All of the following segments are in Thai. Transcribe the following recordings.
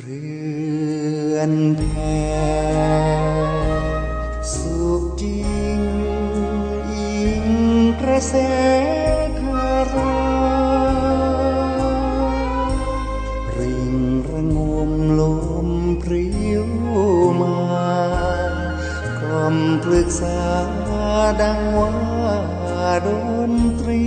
เรือนแพสุขจริงอิงกระแสคาราริงระงมลมพริ้วมากล่อมปรึกษาดังว่าดนตรี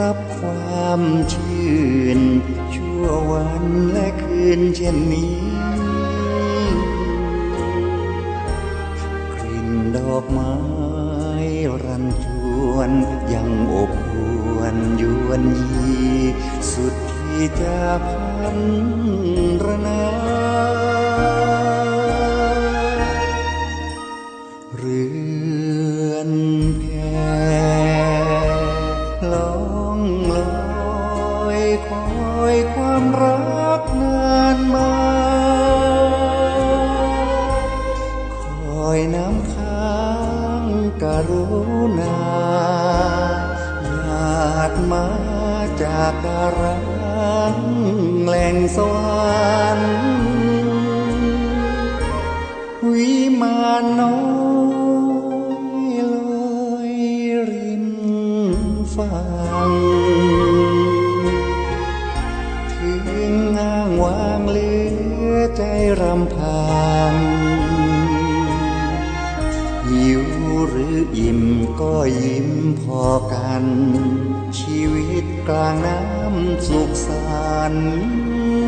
รับความชื่น ชั่ววันและคืนเช่นนี้ กลิ่นดอกไม้รันจวนยังอบอวนยวนยีสุดที่จะพันรนาเรือนแพ รุณาญาติมาจากการังแหล่งสวรรค์วิมานน้อยลอยริมฝั่งถึงอ้างวางเหลือใจรำพัน อิ่มก็ยิ้มพอกัน ชีวิตกลางน้ำสุขสันต์